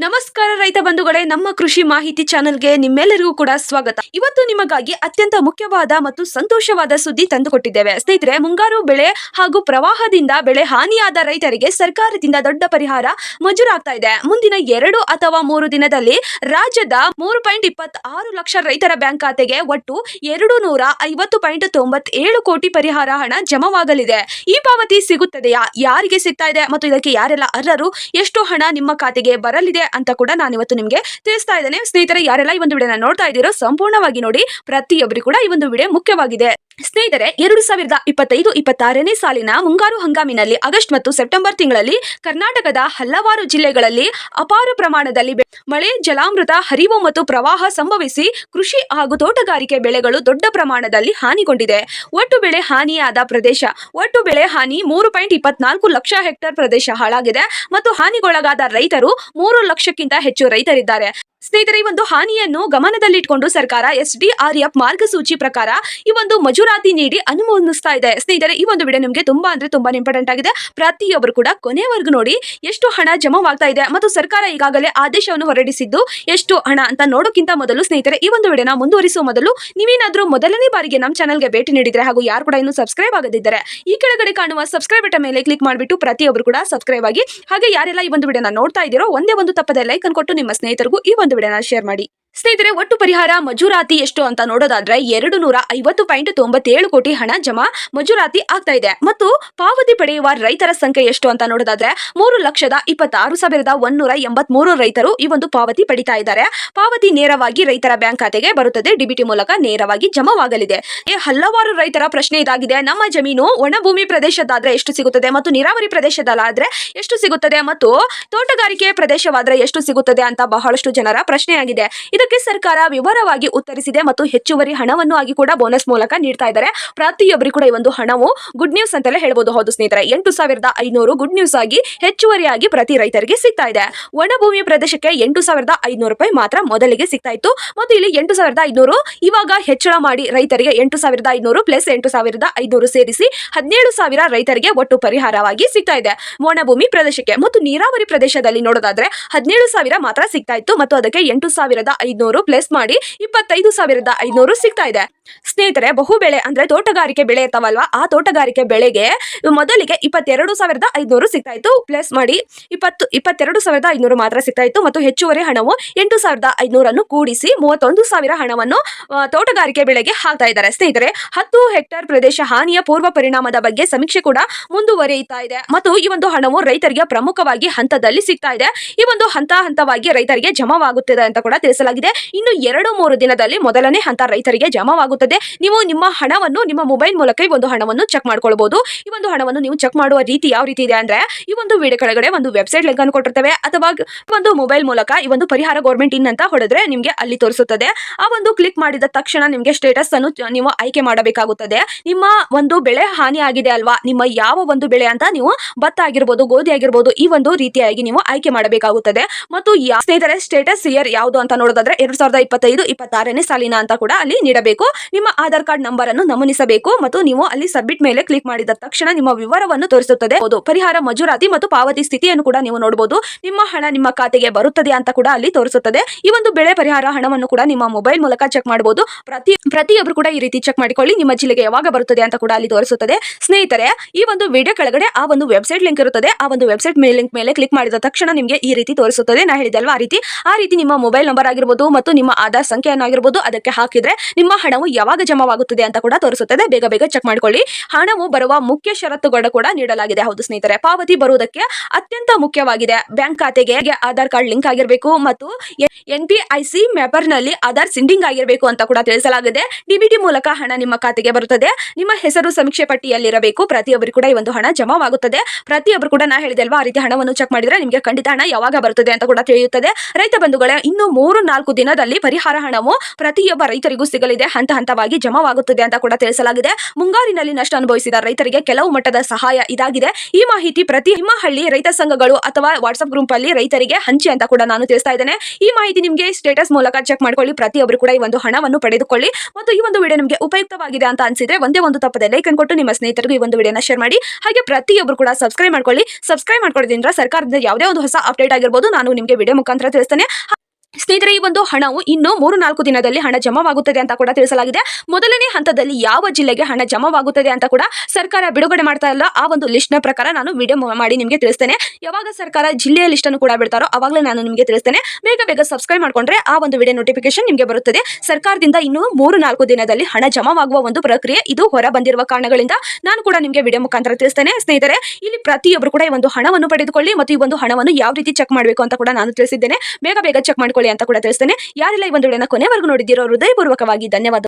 ನಮಸ್ಕಾರ ರೈತ ಬಂಧುಗಳೇ, ನಮ್ಮ ಕೃಷಿ ಮಾಹಿತಿ ಚಾನೆಲ್ಗೆ ನಿಮ್ಮೆಲ್ಲರಿಗೂ ಕೂಡ ಸ್ವಾಗತ. ಇವತ್ತು ನಿಮಗಾಗಿ ಅತ್ಯಂತ ಮುಖ್ಯವಾದ ಮತ್ತು ಸಂತೋಷವಾದ ಸುದ್ದಿ ತಂದುಕೊಟ್ಟಿದ್ದೇವೆ. ಸ್ನೇಹಿತರೆ, ಮುಂಗಾರು ಬೆಳೆ ಹಾಗೂ ಪ್ರವಾಹದಿಂದ ಬೆಳೆ ಹಾನಿಯಾದ ರೈತರಿಗೆ ಸರ್ಕಾರದಿಂದ ದೊಡ್ಡ ಪರಿಹಾರ ಮಂಜೂರಾಗ್ತಾ ಇದೆ. ಮುಂದಿನ ಎರಡು ಅಥವಾ ಮೂರು ದಿನದಲ್ಲಿ ರಾಜ್ಯದ ಮೂರು ಪಾಯಿಂಟ್ ಇಪ್ಪತ್ತಾರು ಲಕ್ಷ ರೈತರ ಬ್ಯಾಂಕ್ ಖಾತೆಗೆ ಒಟ್ಟು ಎರಡು ನೂರ ಐವತ್ತು ಪಾಯಿಂಟ್ ತೊಂಬತ್ತೇಳು ಕೋಟಿ ಪರಿಹಾರ ಹಣ ಜಮವಾಗಲಿದೆ. ಈ ಪಾವತಿ ಸಿಗುತ್ತದೆಯಾ? ಯಾರಿಗೆ ಸಿಗ್ತಾ ಇದೆ? ಮತ್ತು ಇದಕ್ಕೆ ಯಾರೆಲ್ಲ ಅರ್ಹರು? ಎಷ್ಟು ಹಣ ನಿಮ್ಮ ಖಾತೆಗೆ ಬರಲಿದೆ ಅಂತ ಕೂಡ ನಾನು ಇವತ್ತು ನಿಮಗೆ ತಿಳಿಸ್ತಾ ಇದ್ದೇನೆ. ಸ್ನೇಹಿತರೆ, ಯಾರೆಲ್ಲ ಈ ಒಂದು ವಿಡಿಯೋನ ನೋಡ್ತಾ ಇದ್ದೀರೋ ಸಂಪೂರ್ಣವಾಗಿ ನೋಡಿ, ಪ್ರತಿಯೊಬ್ಬರು ಕೂಡ ಈ ಒಂದು ವಿಡಿಯೋ ಮುಖ್ಯವಾಗಿದೆ. ಸ್ನೇಹಿತರೆ, ಎರಡು ಸಾವಿರದ ಇಪ್ಪತ್ತೈದು, ಇಪ್ಪತ್ತಾರನೇ ಸಾಲಿನ ಮುಂಗಾರು ಹಂಗಾಮಿನಲ್ಲಿ ಆಗಸ್ಟ್ ಮತ್ತು ಸೆಪ್ಟೆಂಬರ್ ತಿಂಗಳಲ್ಲಿ ಕರ್ನಾಟಕದ ಹಲವಾರು ಜಿಲ್ಲೆಗಳಲ್ಲಿ ಅಪಾರ ಪ್ರಮಾಣದಲ್ಲಿ ಮಳೆ, ಜಲಾಮೃತ, ಹರಿವು ಮತ್ತು ಪ್ರವಾಹ ಸಂಭವಿಸಿ ಕೃಷಿ ಹಾಗೂ ತೋಟಗಾರಿಕೆ ಬೆಳೆಗಳು ದೊಡ್ಡ ಪ್ರಮಾಣದಲ್ಲಿ ಹಾನಿಗೊಂಡಿದೆ. ಒಟ್ಟು ಬೆಳೆ ಹಾನಿಯಾದ ಪ್ರದೇಶ, ಒಟ್ಟು ಬೆಳೆ ಹಾನಿ ಮೂರು ಪಾಯಿಂಟ್ ಇಪ್ಪತ್ನಾಲ್ಕು ಲಕ್ಷ ಹೆಕ್ಟೇರ್ ಪ್ರದೇಶ ಹಾಳಾಗಿದೆ. ಮತ್ತು ಹಾನಿಗೊಳಗಾದ ರೈತರು ಮೂರು ಲಕ್ಷಕ್ಕಿಂತ ಹೆಚ್ಚು ರೈತರಿದ್ದಾರೆ. ಸ್ನೇಹಿತರೆ, ಈ ಒಂದು ಹಾನಿಯನ್ನು ಗಮನದಲ್ಲಿಟ್ಕೊಂಡು ಸರ್ಕಾರ ಎಸ್ ಡಿ ಎಫ್ ಮಾರ್ಗಸೂಚಿ ಪ್ರಕಾರ ಈ ಒಂದು ಮಜೂರಾತಿ ನೀಡಿ ಅನುಮೋದಿಸ್ತಾ ಇದೆ. ಸ್ನೇಹಿತರೆ, ಈ ಒಂದು ವಿಡಿಯೋ ನಿಮಗೆ ತುಂಬಾ ಅಂದ್ರೆ ತುಂಬಾ ಇಂಪಾರ್ಟೆಂಟ್ ಆಗಿದೆ. ಪ್ರತಿಯೊಬ್ಬರು ಕೂಡ ಕೊನೆವರೆಗೂ ನೋಡಿ ಎಷ್ಟು ಹಣ ಜಮಾವಾಗ್ತಾ ಇದೆ ಮತ್ತು ಸರ್ಕಾರ ಈಗಾಗಲೇ ಆದೇಶವನ್ನು ಹೊರಡಿಸಿದ್ದು ಎಷ್ಟು ಹಣ ಅಂತ ನೋಡೋಕ್ಕಿಂತ ಮೊದಲು ಸ್ನೇಹಿತರೆ, ಈ ಒಂದು ವಿಡಿಯೋನ ಮುಂದುವರಿಸುವ ಮೊದಲು ನೀವೇನಾದರೂ ಮೊದಲನೇ ಬಾರಿಗೆ ನಮ್ಮ ಚಾನಲ್ಗೆ ಭೇಟಿ ನೀಡಿದ್ರೆ ಹಾಗೂ ಯಾರು ಕೂಡ ಇನ್ನೂ ಸಬ್ಸ್ಕ್ರೈಬ್ ಆಗದಿದ್ದರೆ, ಈ ಕೆಳಗಡೆ ಕಾಣುವ ಸಬ್ಸ್ಕ್ರೈಬ್ ಬಟನ್ ಮೇಲೆ ಕ್ಲಿಕ್ ಮಾಡಿಬಿಟ್ಟು ಪ್ರತಿಯೊಬ್ಬರು ಕೂಡ ಸಬ್ಸ್ಕ್ರೈಬ್ ಆಗಿ ಹಾಗೆ ಯಾರೆಲ್ಲ ಈ ಒಂದು ವಿಡಿಯೋನ ನೋಡ್ತಾ ಇದ್ದೀರೋ, ಒಂದೇ ಒಂದು ತಪ್ಪದೆ ಲೈಕ್ ಅನ್ಕೊಟ್ಟು ನಿಮ್ಮ ಸ್ನೇಹಿತರಿಗೂ ಈ ಒಂದು ವಿಡಿಯೋನ ಶೇರ್ ಮಾಡಿ ಸ್ನೇಹಿತರೆ, ಒಟ್ಟು ಪರಿಹಾರ ಮಜೂರಾತಿ ಎಷ್ಟು ಅಂತ ನೋಡೋದಾದ್ರೆ ಎರಡು ನೂರ ಐವತ್ತು ಪಾಯಿಂಟ್ ತೊಂಬತ್ತೇಳು ಕೋಟಿ ಹಣ ಜಮಾ ಮಜೂರಾತಿ ಆಗ್ತಾ ಇದೆ. ಮತ್ತು ಪಾವತಿ ಪಡೆಯುವ ರೈತರ ಸಂಖ್ಯೆ ಎಷ್ಟು ಅಂತ ನೋಡೋದಾದ್ರೆ ಮೂರು ಲಕ್ಷದ ಇಪ್ಪತ್ತಾರು ಸಾವಿರದ ಒಂದೂರ ಎಂಬತ್ಮೂರು ರೈತರು ಈ ಒಂದು ಪಾವತಿ ಪಡಿತಾ ಇದ್ದಾರೆ. ಪಾವತಿ ನೇರವಾಗಿ ರೈತರ ಬ್ಯಾಂಕ್ ಖಾತೆಗೆ ಬರುತ್ತದೆ. ಡಿಬಿಟಿ ಮೂಲಕ ನೇರವಾಗಿ ಜಮವಾಗಲಿದೆ. ಹಲವಾರು ರೈತರ ಪ್ರಶ್ನೆ ಇದಾಗಿದೆ. ನಮ್ಮ ಜಮೀನು ಒಣಭೂಮಿ ಪ್ರದೇಶದಾದ್ರೆ ಎಷ್ಟು ಸಿಗುತ್ತದೆ ಮತ್ತು ನೀರಾವರಿ ಪ್ರದೇಶದಲ್ಲಾದ್ರೆ ಎಷ್ಟು ಸಿಗುತ್ತದೆ ಮತ್ತು ತೋಟಗಾರಿಕೆ ಪ್ರದೇಶವಾದ್ರೆ ಎಷ್ಟು ಸಿಗುತ್ತದೆ ಅಂತ ಬಹಳಷ್ಟು ಜನರ ಪ್ರಶ್ನೆಯಾಗಿದೆ. ಇದಕ್ಕೆ ಸರ್ಕಾರ ವಿವರವಾಗಿ ಉತ್ತರಿಸಿದೆ ಮತ್ತು ಹೆಚ್ಚುವರಿ ಹಣವನ್ನು ಆಗಿ ಕೂಡ ಬೋನಸ್ ಮೂಲಕ ನೀಡ್ತಾ ಇದ್ದಾರೆ. ಪ್ರತಿಯೊಬ್ಬರಿಗೂ ಕೂಡ ಈ ಒಂದು ಹಣವು ಗುಡ್ ನ್ಯೂಸ್ ಅಂತಲೇ ಹೇಳ್ಬೋದು. ಹೌದು ಸ್ನೇಹಿತರೆ, ಎಂಟು ಸಾವಿರದ ಐನೂರು ಗುಡ್ ನ್ಯೂಸ್ ಆಗಿ ಹೆಚ್ಚುವರಿಯಾಗಿ ಪ್ರತಿ ರೈತರಿಗೆ ಸಿಗ್ತಾ ಇದೆ. ಒಣಭೂಮಿ ಪ್ರದೇಶಕ್ಕೆ ಎಂಟು ಸಾವಿರದ ಐನೂರು ರೂಪಾಯಿ ಮಾತ್ರ ಮೊದಲಿಗೆ ಸಿಗ್ತಾ ಇತ್ತು. ಮತ್ತು ಇಲ್ಲಿ ಎಂಟು ಸಾವಿರದ ಐನೂರು ಇವಾಗ ಹೆಚ್ಚಳ ಮಾಡಿ ರೈತರಿಗೆ ಎಂಟು ಸಾವಿರದ ಐನೂರು ಪ್ಲಸ್ ಎಂಟು ಸಾವಿರದ ಐನೂರು ಸೇರಿಸಿ ಹದಿನೇಳು ಸಾವಿರ ರೈತರಿಗೆ ಒಟ್ಟು ಪರಿಹಾರವಾಗಿ ಸಿಗ್ತಾ ಇದೆ. ಒಣಭೂಮಿ ಪ್ರದೇಶಕ್ಕೆ ಮತ್ತು ನೀರಾವರಿ ಪ್ರದೇಶದಲ್ಲಿ ನೋಡೋದಾದ್ರೆ ಹದಿನೇಳು ಸಾವಿರ ಮಾತ್ರ ಸಿಗ್ತಾ ಇತ್ತು. ಮತ್ತು ಅದಕ್ಕೆ ಎಂಟು ಸಾವಿರದ ಐನೂರು ಪ್ಲಸ್ ಮಾಡಿ ಇಪ್ಪತ್ತೈದು ಸಾವಿರದ ಐನೂರು ಸಿಗ್ತಾ ಇದೆ. ಸ್ನೇಹಿತರೆ ಬಹು ಬೆಳೆ ಅಂದ್ರೆ ತೋಟಗಾರಿಕೆ ಬೆಳೆ ಇರ್ತಾವಲ್ವಾ ಆ ತೋಟಗಾರಿಕೆ ಬೆಳೆಗೆ ಮೊದಲಿಗೆ ಇಪ್ಪತ್ತೆರಡು ಸಾವಿರದ ಐನೂರು ಸಿಗ್ತಾ ಇತ್ತು. ಪ್ಲಸ್ ಮಾಡಿ ಇಪ್ಪತ್ತು, ಇಪ್ಪತ್ತೆರಡು ಸಾವಿರದ ಐನೂರು ಮಾತ್ರ ಸಿಗ್ತಾ ಇತ್ತು. ಮತ್ತು ಹೆಚ್ಚುವರಿ ಹಣವು ಎಂಟು ಸಾವಿರದ ಐನೂರನ್ನು ಕೂಡಿಸಿ ಮೂವತ್ತೊಂದು ಸಾವಿರ ಹಣವನ್ನು ತೋಟಗಾರಿಕೆ ಬೆಳೆಗೆ ಹಾಕ್ತಾ ಇದ್ದಾರೆ. ಸ್ನೇಹಿತರೆ, ಹತ್ತು ಹೆಕ್ಟೇರ್ ಪ್ರದೇಶ ಹಾನಿಯ ಪೂರ್ವ ಪರಿಣಾಮದ ಬಗ್ಗೆ ಸಮೀಕ್ಷೆ ಕೂಡ ಮುಂದುವರಿಯುತ್ತಾ ಇದೆ. ಮತ್ತು ಈ ಒಂದು ಹಣವು ರೈತರಿಗೆ ಪ್ರಮುಖವಾಗಿ ಹಂತದಲ್ಲಿ ಸಿಗ್ತಾ ಇದೆ. ಈ ಒಂದು ಹಂತ ಹಂತವಾಗಿ ರೈತರಿಗೆ ಜಮಾವಾಗುತ್ತಿದೆ ಅಂತ ಕೂಡ ತಿಳಿಸಲಾಗಿದೆ. ಇನ್ನು ಎರಡು ಮೂರು ದಿನದಲ್ಲಿ ಮೊದಲನೇ ಹಂತ ರೈತರಿಗೆ ಜಮಾವಾಗುತ್ತದೆ. ನೀವು ನಿಮ್ಮ ಹಣವನ್ನು ನಿಮ್ಮ ಮೊಬೈಲ್ ಮೂಲಕ ಈ ಒಂದು ಹಣವನ್ನು ಚೆಕ್ ಮಾಡ್ಕೊಳ್ಬಹುದು ಈ ಒಂದು ಹಣವನ್ನು ನೀವು ಚೆಕ್ ಮಾಡುವ ರೀತಿ ಯಾವ ರೀತಿ ಇದೆ ಅಂದ್ರೆ, ಈ ಒಂದು ವಿಡಿಯೋ ಕೆಳಗಡೆ ಒಂದು ವೆಬ್ಸೈಟ್ ಲಿಂಕ್ ಅನ್ನು ಕೊಟ್ಟಿರ್ತವೆ. ಅಥವಾ ಒಂದು ಮೊಬೈಲ್ ಮೂಲಕ ಈ ಒಂದು ಪರಿಹಾರ ಗೌರ್ಮೆಂಟ್ ಇನ್ ಅಂತ ಹೊಡೆದ್ರೆ ನಿಮಗೆ ಅಲ್ಲಿ ತೋರಿಸುತ್ತದೆ. ಆ ಒಂದು ಕ್ಲಿಕ್ ಮಾಡಿದ ತಕ್ಷಣ ನಿಮಗೆ ಸ್ಟೇಟಸ್ ಅನ್ನು ನೀವು ಆಯ್ಕೆ ಮಾಡಬೇಕಾಗುತ್ತದೆ. ನಿಮ್ಮ ಒಂದು ಬೆಳೆ ಹಾನಿ ಆಗಿದೆ ಅಲ್ವಾ? ನಿಮ್ಮ ಯಾವ ಒಂದು ಬೆಳೆ ಅಂತ ನೀವು ಭತ್ತ ಆಗಿರ್ಬೋದು ಗೋಧಿ ಆಗಿರ್ಬೋದು ಈ ಒಂದು ರೀತಿಯಾಗಿ ನೀವು ಆಯ್ಕೆ ಮಾಡಬೇಕಾಗುತ್ತದೆ. ಮತ್ತು ಸ್ನೇಹಿತರೆ, ಸ್ಟೇಟಸ್ ಇಯರ್ ಯಾವುದು ಅಂತ ನೋಡೋದಾದ್ರೆ ಎರಡ್ ಸಾವಿರದ ಇಪ್ಪತ್ತೈದು, ಇಪ್ಪತ್ತಾರನೇ ಸಾಲಿನ ಅಂತ ಕೂಡ ಅಲ್ಲಿ ನೀಡಬೇಕು. ನಿಮ್ಮ ಆಧಾರ್ ಕಾರ್ಡ್ ನಂಬರ್ ಅನ್ನು ನಮೂನಿಸಬೇಕು ಮತ್ತು ನೀವು ಅಲ್ಲಿ ಸಬ್ಮಿಟ್ ಮೇಲೆ ಕ್ಲಿಕ್ ಮಾಡಿದ ತಕ್ಷಣ ನಿಮ್ಮ ವಿವರವನ್ನು ತೋರಿಸುತ್ತದೆ. ಹೌದು, ಪರಿಹಾರ ಮಜೂರಾತಿ ಮತ್ತು ಪಾವತಿ ಸ್ಥಿತಿಯನ್ನು ಕೂಡ ನೀವು ನೋಡಬಹುದು ನಿಮ್ಮ ಹಣ ನಿಮ್ಮ ಖಾತೆಗೆ ಬರುತ್ತದೆ ಅಂತ ಕೂಡ ಅಲ್ಲಿ ತೋರಿಸುತ್ತದೆ. ಈ ಒಂದು ಬೆಳೆ ಪರಿಹಾರ ಹಣವನ್ನು ಕೂಡ ನಿಮ್ಮ ಮೊಬೈಲ್ ಮೂಲಕ ಚೆಕ್ ಮಾಡಬಹುದು ಪ್ರತಿ ಪ್ರತಿಯೊಬ್ಬರು ಕೂಡ ಈ ರೀತಿ ಚೆಕ್ ಮಾಡಿಕೊಳ್ಳಿ. ನಿಮ್ಮ ಜಿಲ್ಲೆಗೆ ಯಾವಾಗ ಬರುತ್ತದೆ ಅಂತ ಕೂಡ ಅಲ್ಲಿ ತೋರಿಸುತ್ತದೆ. ಸ್ನೇಹಿತರೆ, ಈ ಒಂದು ವಿಡಿಯೋ ಕೆಳಗಡೆ ಆ ಒಂದು ವೆಬ್ಸೈಟ್ ಲಿಂಕ್ ಇರುತ್ತದೆ. ಆ ಒಂದು ವೆಬ್ಸೈಟ್ ಲಿಂಕ್ ಮೇಲೆ ಕ್ಲಿಕ್ ಮಾಡಿದ ತಕ್ಷಣ ನಿಮಗೆ ಈ ರೀತಿ ತೋರಿಸುತ್ತದೆ. ನಾ ಹೇಳಿದೆ ಅಲ್ವಾ ಆ ರೀತಿ? ಆ ರೀತಿ ನಿಮ್ಮ ಮೊಬೈಲ್ ನಂಬರ್ ಆಗಿರ್ಬೋದು ಮತ್ತು ನಿಮ್ಮ ಆಧಾರ್ ಸಂಖ್ಯೆಯನ್ನು ಆಗಿರ್ಬೋದು ಅದಕ್ಕೆ ಹಾಕಿದ್ರೆ ನಿಮ್ಮ ಹಣವು ಯಾವಾಗ ಜಮಾವಾಗುತ್ತದೆ ಅಂತ ಕೂಡ ತೋರಿಸುತ್ತದೆ. ಬೇಗ ಬೇಗ ಚೆಕ್ ಮಾಡಿಕೊಳ್ಳಿ. ಹಣವು ಬರುವ ಮುಖ್ಯ ಷರತ್ತುಗಳು ಕೂಡ ನೀಡಲಾಗಿದೆ. ಹೌದು ಸ್ನೇಹಿತರೆ, ಪಾವತಿ ಬರುವುದಕ್ಕೆ ಅತ್ಯಂತ ಮುಖ್ಯವಾಗಿದೆ. ಬ್ಯಾಂಕ್ ಖಾತೆಗೆ ಆಧಾರ್ ಕಾರ್ಡ್ ಲಿಂಕ್ ಆಗಿರಬೇಕು ಮತ್ತು ಎನ್ ಪಿ ಐ ಸಿ ನಲ್ಲಿ ಆಧಾರ್ ಸಿಂಡಿಂಗ್ ಆಗಿರಬೇಕು ಅಂತ ಕೂಡ ತಿಳಿಸಲಾಗಿದೆ. ಡಿಬಿಟಿ ಮೂಲಕ ಹಣ ನಿಮ್ಮ ಖಾತೆಗೆ ಬರುತ್ತದೆ. ನಿಮ್ಮ ಹೆಸರು, ಸಮೀಕ್ಷೆ ಪಟ್ಟಿಯಲ್ಲಿರಬೇಕು. ಪ್ರತಿಯೊಬ್ಬರು ಕೂಡ ಈ ಒಂದು ಹಣ ಜಮಾವಾಗುತ್ತದೆ. ಪ್ರತಿಯೊಬ್ಬರು ಕೂಡ ನಾ ಹೇಳಿದೆ ಅಲ್ವಾ, ಆ ರೀತಿ ಹಣವನ್ನು ಚೆಕ್ ಮಾಡಿದ್ರೆ ನಿಮಗೆ ಖಂಡಿತ ಹಣ ಯಾವಾಗ ಬರುತ್ತದೆ ಅಂತ ಕೂಡ ತಿಳಿಯುತ್ತದೆ. ರೈತ ಬಂಧುಗಳ, ಇನ್ನು ಮೂರು ನಾಲ್ಕು ನಾಲ್ಕು ದಿನದಲ್ಲಿ ಪರಿಹಾರ ಹಣವು ಪ್ರತಿಯೊಬ್ಬ ರೈತರಿಗೂ ಸಿಗಲಿದೆ. ಹಂತ ಹಂತವಾಗಿ ಜಮಾವಾಗುತ್ತದೆ ಅಂತ ಕೂಡ ತಿಳಿಸಲಾಗಿದೆ. ಮುಂಗಾರಿನಲ್ಲಿ ನಷ್ಟ ಅನುಭವಿಸಿದ ರೈತರಿಗೆ ಕೆಲವು ಮಟ್ಟದ ಸಹಾಯ ಇದಾಗಿದೆ. ಈ ಮಾಹಿತಿ ಪ್ರತಿ ನಿಮ್ಮ ಹಳ್ಳಿ ರೈತ ಸಂಘಗಳು ಅಥವಾ ವಾಟ್ಸ್ಆಪ್ ಗ್ರೂಪ್ ಅಲ್ಲಿ ರೈತರಿಗೆ ಹಂಚಿ ಅಂತ ಕೂಡ ನಾನು ತಿಳಿಸ್ತಾ ಇದ್ದೇನೆ. ಈ ಮಾಹಿತಿ ನಿಮಗೆ ಸ್ಟೇಟಸ್ ಮೂಲಕ ಚೆಕ್ ಮಾಡ್ಕೊಳ್ಳಿ. ಪ್ರತಿಯೊಬ್ಬರು ಕೂಡ ಈ ಒಂದು ಹಣವನ್ನು ಪಡೆದುಕೊಳ್ಳಿ. ಮತ್ತು ಈ ಒಂದು ವಿಡಿಯೋ ನಿಮಗೆ ಉಪಯುಕ್ತವಾಗಿದೆ ಅಂತ ಅನ್ಸಿದ್ರೆ ಒಂದೇ ಒಂದು ತಪ್ಪದೆ ಲೈಕ್ ಅನ್ನು ಕೊಟ್ಟು ನಿಮ್ಮ ಸ್ನೇಹಿತರಿಗೂ ಈ ಒಂದು ವಿಡಿಯೋನ ಶೇರ್ ಮಾಡಿ. ಹಾಗೆ ಪ್ರತಿಯೊಬ್ಬರು ಕೂಡ ಸಬ್ಸ್ಕ್ರೈಬ್ ಮಾಡ್ಕೊಳ್ಳಿ. ಸಬ್ಸ್ಕ್ರೈಬ್ ಮಾಡ್ಕೊಳ್ಳೋದ್ರಿಂದ ಸರ್ಕಾರದಿಂದ ಯಾವುದೇ ಒಂದು ಹೊಸ ಅಪ್ಡೇಟ್ ಆಗಿರ್ಬೋದು. ನಾನು ನಿಮಗೆ ವಿಡಿಯೋ ಮುಖಾಂತರ ತಿಳಿಸ್ತೇನೆ. ಸ್ನೇಹಿತರೆ, ಈ ಒಂದು ಹಣವು ಇನ್ನು ಮೂರು ನಾಲ್ಕು ದಿನದಲ್ಲಿ ಹಣ ಜಮವಾಗುತ್ತದೆ ಅಂತ ಕೂಡ ತಿಳಿಸಲಾಗಿದೆ. ಮೊದಲನೇ ಹಂತದಲ್ಲಿ ಯಾವ ಜಿಲ್ಲೆಗೆ ಹಣ ಜಮವಾಗುತ್ತದೆ ಅಂತ ಕೂಡ ಸರ್ಕಾರ ಬಿಡುಗಡೆ ಮಾಡ್ತಾ ಇಲ್ಲ. ಆ ಒಂದು ಲಿಸ್ಟ್ ಪ್ರಕಾರ ನಾನು ವಿಡಿಯೋ ಮಾಡಿ ನಿಮಗೆ ತಿಳಿಸ್ತೇನೆ. ಯಾವಾಗ ಸರ್ಕಾರ ಜಿಲ್ಲೆಯ ಲಿಸ್ಟ್ ಅನ್ನು ಕೂಡ ಬಿಡ್ತಾರೋ ಆವಾಗಲೇ ನಾನು ನಿಮಗೆ ತಿಳಿಸ್ತೇನೆ. ಬೇಗ ಬೇಗ ಸಬ್ಸ್ಕ್ರೈಬ್ ಮಾಡ್ಕೊಂಡ್ರೆ ಆ ಒಂದು ವಿಡಿಯೋ ನೋಟಿಫಿಕೇಶನ್ ನಿಮಗೆ ಬರುತ್ತದೆ. ಸರ್ಕಾರದಿಂದ ಇನ್ನು ಮೂರು ನಾಲ್ಕು ದಿನದಲ್ಲಿ ಹಣ ಜಮಾವಾಗುವ ಒಂದು ಪ್ರಕ್ರಿಯೆ ಇದು ಹೊರ ಬಂದಿರುವ ಕಾರಣಗಳಿಂದ ನಾನು ಕೂಡ ನಿಮಗೆ ವಿಡಿಯೋ ಮುಖಾಂತರ ತಿಳಿಸ್ತೇನೆ. ಸ್ನೇಹಿತರೆ, ಇಲ್ಲಿ ಪ್ರತಿಯೊಬ್ಬರು ಕೂಡ ಈ ಒಂದು ಹಣವನ್ನು ಪಡೆದುಕೊಳ್ಳಿ ಮತ್ತು ಈ ಒಂದು ಹಣವನ್ನು ಯಾವ ರೀತಿ ಚೆಕ್ ಮಾಡಬೇಕು ಅಂತ ಕೂಡ ನಾನು ತಿಳಿಸಿದ್ದೇನೆ. ಬೇಗ ಬೇಗ ಚೆಕ್ ಅಂತ ಕೂಡ ತಿಳಿಸ್ತೇನೆ. ಯಾರೆಲ್ಲ ಈ ಒಂದು ವಿಡಿಯೋನ ಕೊನೆವರೆಗೂ ನೋಡಿದ್ದೀರೋ ಹೃದಯಪೂರ್ವಕವಾಗಿ ಧನ್ಯವಾದ